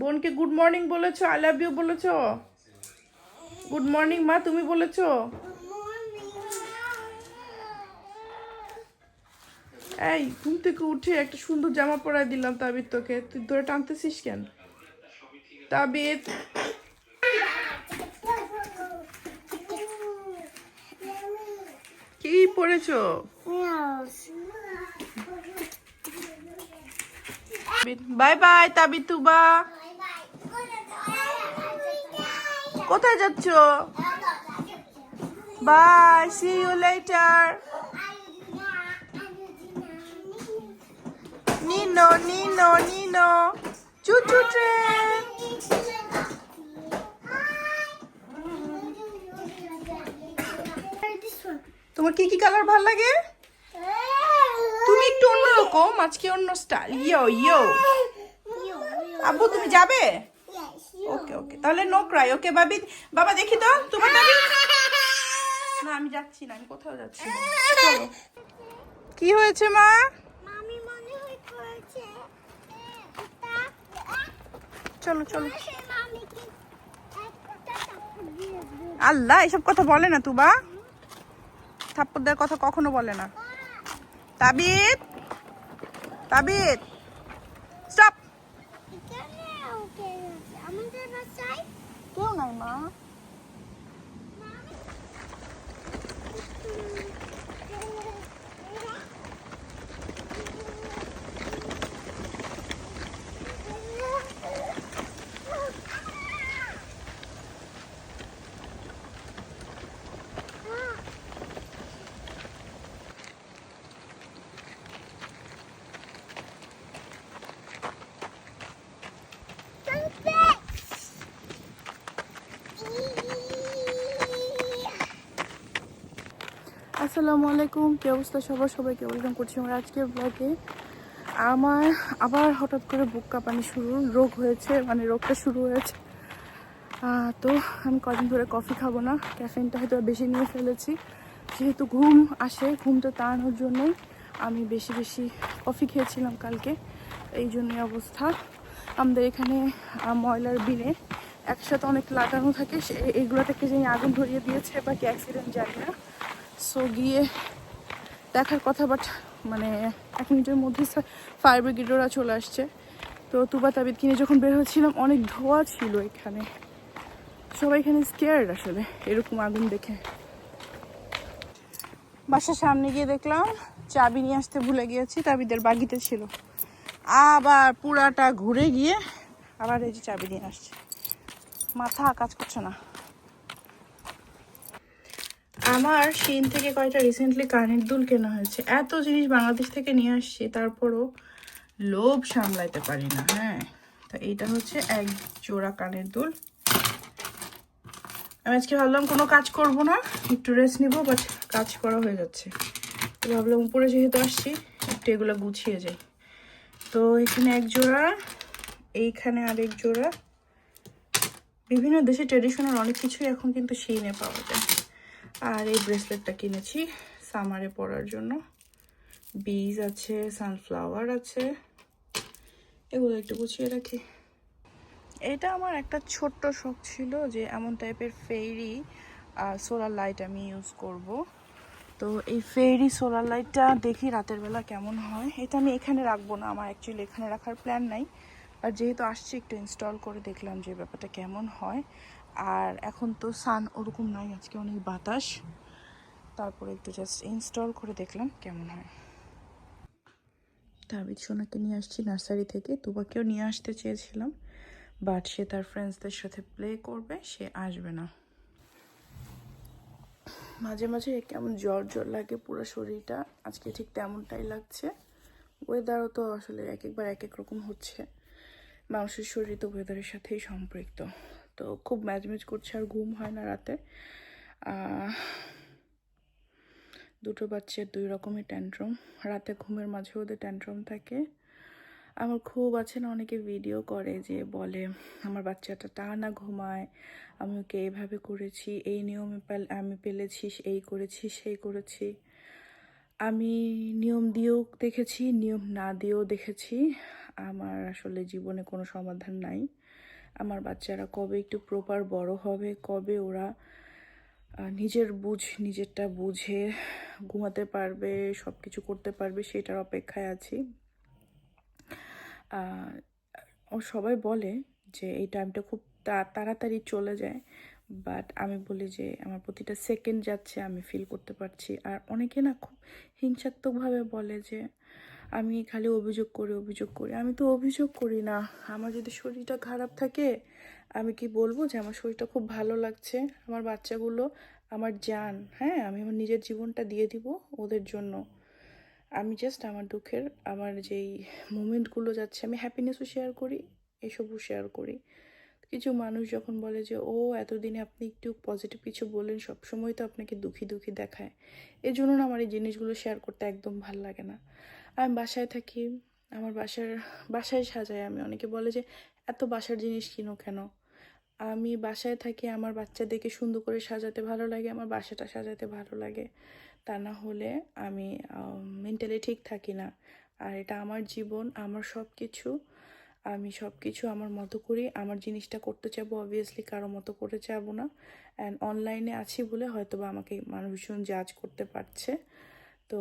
বোনকে good morning বলেছ I love you বলেছ? গুড মর্নিং মা, তুমি বলেছ? এই, ঘুম থেকে উঠে একটা সুন্দর জামা পরাই দিলাম তাবিদ তোকে। তুই ধরে টানতেছিস কেন? তাবিদ কি পরেছো বাই বাই তাবিদ তুবা কোথায় যাচ্ছ? বাই সি ইউ লেটার নিনো নিনো নিনো চুচু ট্রেন তোমার কি কি কালার ভালো লাগে? তুমি একটু অন্যরকম আজকে অন্য স্টাইল ইয়ো ইয়ো আব্বু তুমি যাবে? ওকে ওকে তাহলে নো ক্রাই ওকে বাবি বাবা দেখি তো তোমার দাবি না আমি যাচ্ছি না আমি কোথাও যাচ্ছি না। চলো। কি হয়েছে মা? হয় চলো চলো। দিল আল্লাহ এসব কথা বলে না তুবা। থাপ্পড় দেওয়ার কথা কখনো বলে না। তাবিদ তাবিদ স্টপ এখানে ওকে আমাদের বাসায় কেউ নাই মা আসসালামু আলাইকুম। কি অবস্থা সবার? সবাইকে ওয়েলকাম করছি আমার আজকের ব্লগে আমার আবার হঠাৎ করে বুক কাঁপানি শুরু, রোগ হয়েছে মানে রোগটা শুরু হয়েছে। তো আমি কদিন ধরে কফি খাব না ক্যাফেনটা হয়তো বেশি নিয়ে ফেলেছি। যেহেতু ঘুম আসে, ঘুমটা তাড়ানোর জন্যই আমি বেশি বেশি কফি খেয়েছিলাম কালকে। এই জন্যই অবস্থা। আমাদের এখানে ময়লার বিনে একসাথে অনেক লাগানো থাকে, সে এইগুলো থেকে যে আগুন ধরিয়ে দিয়েছে বা কি অ্যাক্সিডেন্ট জানি না। সো গিয়ে দেখার কথা বাট মানে এক মিনিটের মধ্যে ফায়ার ব্রিগেডরা চলে আসছে। তো তুবা তাবিদ কিনে যখন বের হচ্ছিলাম অনেক ধোয়া ছিল এখানে। সবাই এখানে স্কেয়ার্ড আসলে, এরকম আগুন দেখে। বাসার সামনে গিয়ে দেখলাম, চাবি নিয়ে আসতে ভুলে গিয়েছি, তাবিদের বাগিতে ছিল। আবার পুরাটা ঘুরে গিয়ে আবার এই যে চাবি নিয়ে আসছে। মাথা কাজ করছে না। আমার শিন থেকে কয়টা রিসেন্টলি কানের দুল কেনা হয়েছে। এত জিনিস বাংলাদেশ থেকে নিয়ে আসছি, তারপরও লোভ সামলাইতে পারি না হ্যাঁ। তো এইটা হচ্ছে এক জোড়া কানের দুল। আমি আজকে ভাবলাম কোনো কাজ করব না, একটু রেস্ট নিব বাট কাজ করা হয়ে যাচ্ছে। তো ভাবলাম উপরে যেহেতু আসছি, একটু এগুলো গুছিয়ে যাই। তো এখানে এক জোড়া, এইখানে আরেক জোড়া। বিভিন্ন দেশে ট্রেডিশনাল অনেক কিছুই এখন কিন্তু শিনে পাওয়া যায়। আর এই ব্রেসলেটটা কিনেছি সামারে পরার জন্য। বিজ আছে সানফ্লাওয়ার আছে, এগুলো একটু গুছিয়ে রাখি। এটা আমার একটা ছোট্ট শখ ছিল যে এমন টাইপের ফেরি সোলার লাইট আমি ইউজ করব। তো এই ফেরি সোলার লাইটটা দেখি রাতের বেলা কেমন হয়। এটা আমি এখানে রাখব না, আমার অ্যাকচুয়ালি এখানে রাখার প্ল্যান নাই। আর যেহেতু আসছি, একটু ইনস্টল করে দেখলাম যে ব্যাপারটা কেমন হয়। আর এখন তো সান ওরকম নাই, আজকে অনেক বাতাস। তারপরে একটু জাস্ট ইনস্টল করে দেখলাম কেমন হয়। তাবিদ সোনাকে নিয়ে আসছি নার্সারি থেকে, তুবাকেও নিয়ে আসতে চেয়েছিলাম বাট সে তার ফ্রেন্ডসদের সাথে প্লে করবে, সে আসবে না। মাঝে মাঝে কেমন জ্বর জ্বর লাগে পুরো শরীরটা, আজকে ঠিক তেমনটাই লাগছে। ওয়েদারও তো আসলে এক একবার এক এক রকম হচ্ছে। মানুষের শরীর তো ওয়েদারের সাথেই সম্পৃক্ত। তো খুব ম্যাজমেজ করছে আর ঘুম হয় না রাতে। দুটো বাচ্চার দুই রকমের ট্যান্ট্রম রাতে ঘুমের মাঝে ওদের ট্যান্ট্রম থাকে। আমার খুব আছে না, অনেকে ভিডিও করে যে বলে, আমার বাচ্চাটা টানা ঘুমায়, আমি ওকে এইভাবে করেছি, এই নিয়মে আমি পেলেছি, এই করেছি, সেই করেছি। আমি নিয়ম দিয়েও দেখেছি, নিয়ম না দিয়েও দেখেছি। আমার আসলে জীবনে কোনো সমাধান নাই। আমার বাচ্চারা কবে একটু প্রপার বড় হবে, কবে ওরা নিজের বুঝ, নিজেরটা বুঝে ঘুমাতে পারবে সব কিছু করতে পারবে সেটার অপেক্ষায় আছি। ও সবাই বলে যে এই টাইমটা খুব তাড়াতাড়ি চলে যায় বাট আমি বলি যে আমার প্রতিটা সেকেন্ড যাচ্ছে আমি ফিল করতে পারছি। আর অনেকে না খুব হিংসাত্মকভাবে বলে যে আমি খালি অভিযোগ করি অভিযোগ করি। আমি তো অভিযোগ করি না। আমার যদি শরীরটা খারাপ থাকে, আমি কি বলব যে আমার শরীরটা খুব ভালো লাগছে। আমার বাচ্চাগুলো আমার জান হ্যাঁ? আমি আমার নিজের জীবনটা দিয়ে দিব ওদের জন্য। আমি জাস্ট আমার দুঃখের, আমার যেই মুমেন্টগুলো যাচ্ছে, আমি হ্যাপিনেসও শেয়ার করি, এসবও শেয়ার করি। কিছু মানুষ যখন বলে যে, ও, এতদিনে আপনি একটু পজিটিভ কিছু বললেন সবসময় তো আপনাকে দুঃখী দুঃখী দেখায়। এই জন্য না আমার এই জিনিসগুলো শেয়ার করতে একদম ভালো লাগে না। আমি বাসায় থাকি, আমার বাসার, বাসায় সাজাই আমি। অনেকে বলে যে, এত বাসার জিনিস কিনো কেন? আমি বাসায় থাকি, আমার বাচ্চাদেরকে সুন্দর করে সাজাতে ভালো লাগে, আমার বাসাটা সাজাতে ভালো লাগে। তা না হলে আমি মেন্টালি ঠিক থাকি না। আর এটা আমার জীবন, আমার সব কিছু আমি সব কিছু আমার মতো করি, আমার জিনিসটা করতে চাবো অবভিয়াসলি কারও মতো করে যাব না। অ্যান্ড অনলাইনে আছি বলে হয়তো বা আমাকে মানুষজন জাজ করতে পারছে। তো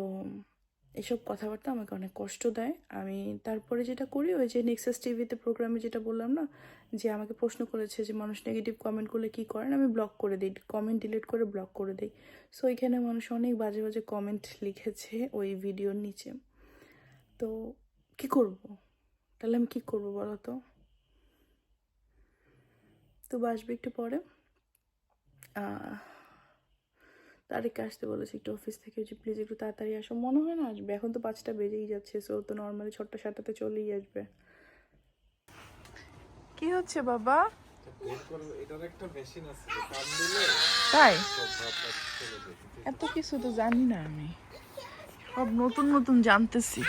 এসব কথাবার্তা আমাকে অনেক কষ্ট দেয়। আমি তারপরে যেটা করি, ওই যে নেক্সাস টিভিতে প্রোগ্রামে যেটা বললাম না, যে আমাকে প্রশ্ন করেছে যে, মানুষ নেগেটিভ কমেন্ট করলে কী করেন? আমি ব্লক করে দিই কমেন্ট ডিলিট করে ব্লক করে দিই। সো এখানে মানুষ অনেক বাজে বাজে কমেন্ট লিখেছে ওই ভিডিওর নিচে। তো, কি করব? তাহলে আমি কী করব বলো তো? তো আসবে একটু পরে। তারিখে আসতে বলেছি একটু অফিস থেকে যে প্লিজ একটু তাড়াতাড়ি আসো। মনে হয় না আসবে। এখন তো পাঁচটা বেজেই যাচ্ছে সো তো নর্মালি ছটা সাতটাতে চলেই আসবে। কি হচ্ছে বাবা? তাই? এত কিছু তো জানি না আমি। সব নতুন নতুন জানতেছি।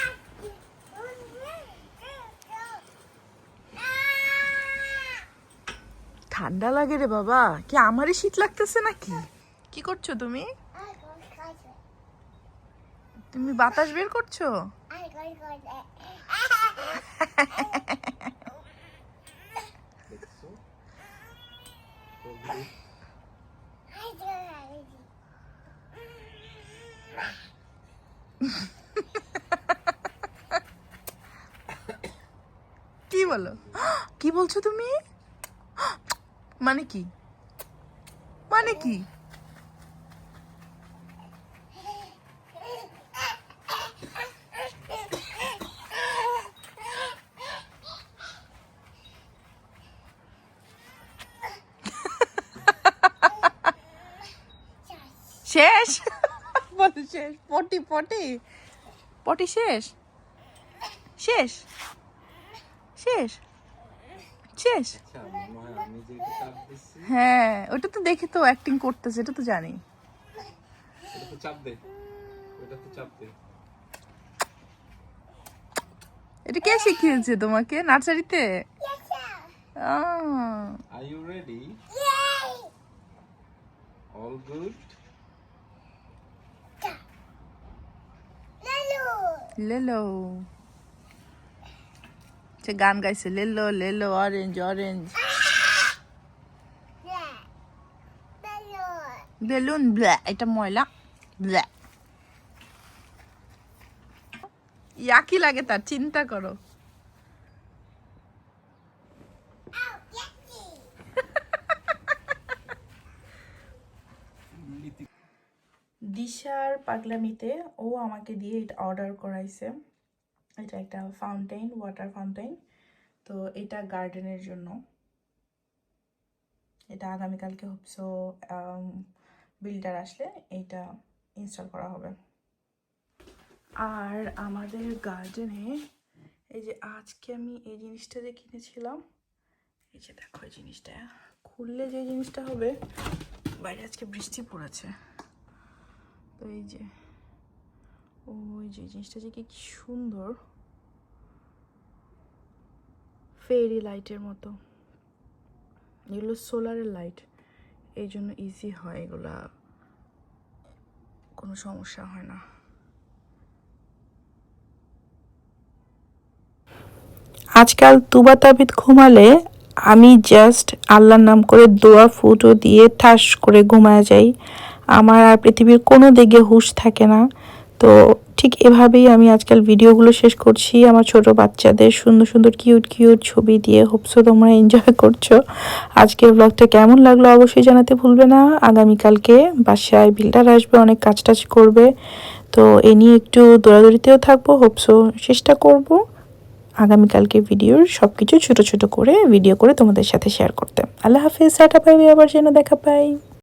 ঠান্ডা লাগে রে বাবা। কি আমারই শীত লাগতেছে নাকি? কি করছ তুমি? তুমি বাতাস বের করছ? কি বলো? কি বলছো তুমি? মানে কি? মানে কি শেষ বলো শেষ পটি পটি। পটি শেষ? শেষ? শেষ? শেষ? হয় ওটা তো দেখে তো অ্যাক্টিং করতেছে এটা তো জানি। এটা তো চাপ দে ওটা তো চাপ দে এটা কে শিখিয়েছে তোমাকে নার্সারিতে? আহ, are you ready all good লেলো সে গান গাইছে লেলো লেলো অরেঞ্জ অরেঞ্জ বেলুন ব্ল্যা এটা ময়লা ব্ল্যা ইয়াকি লাগে তার, চিন্তা করো। দিশার পাগলামিতে ও আমাকে দিয়ে এটা অর্ডার করাইছে। এটা একটা ফাউন্টেন ওয়াটার ফাউন্টেন তো এটা গার্ডেনের জন্য। এটা আগামীকালকে হচ্ছে বিল্ডার আসলে এইটা ইনস্টল করা হবে। আর আমাদের গার্ডেনে এই যে আজকে আমি এই জিনিসটা যে কিনেছিলাম, এই যে দেখো এই জিনিসটা। খুললে যে জিনিসটা হবে, বাইরে আজকে বৃষ্টি পড়েছে। তো এই যে, ওই যে জিনিসটা যে কি সুন্দর। ফেরি লাইটের মতো। এগুলো সোলারের লাইট এই জন্য ইজি হয় এগুলা। কোনো সমস্যা হয় না। আজকাল তুবাতাবিদ ঘুমালে আমি জাস্ট আল্লাহর নাম করে দোয়া ফুটো দিয়ে ঠাস করে ঘুমায় যাই। আমার আর পৃথিবীর কোনো দিকে হুঁশ থাকে না। তো ঠিক এভাবেই আমি আজকাল ভিডিওগুলো শেষ করছি। আমার ছোট বাচ্চাদের সুন্দর সুন্দর কিউট কিউট ছবি দিয়ে হোপসো তোমরা এনজয় করছ। আজকের ব্লগটা কেমন লাগল অবশ্যই জানাতে ভুলবে না। আগামীকালকে বাসায় বিল্ডার আসবে, অনেক কাজ টাজ করবে। তো এ নিয়ে একটু দৌড়াদৌড়িতেও থাকব হোপসো চেষ্টা করব আগামীকালকে ভিডিওর সব কিছু ছোটো ছোটো করে ভিডিও করে তোমাদের সাথে শেয়ার করতে। আল্লাহ হাফিজ, টাটা পাইবে আবার যেন দেখা পাই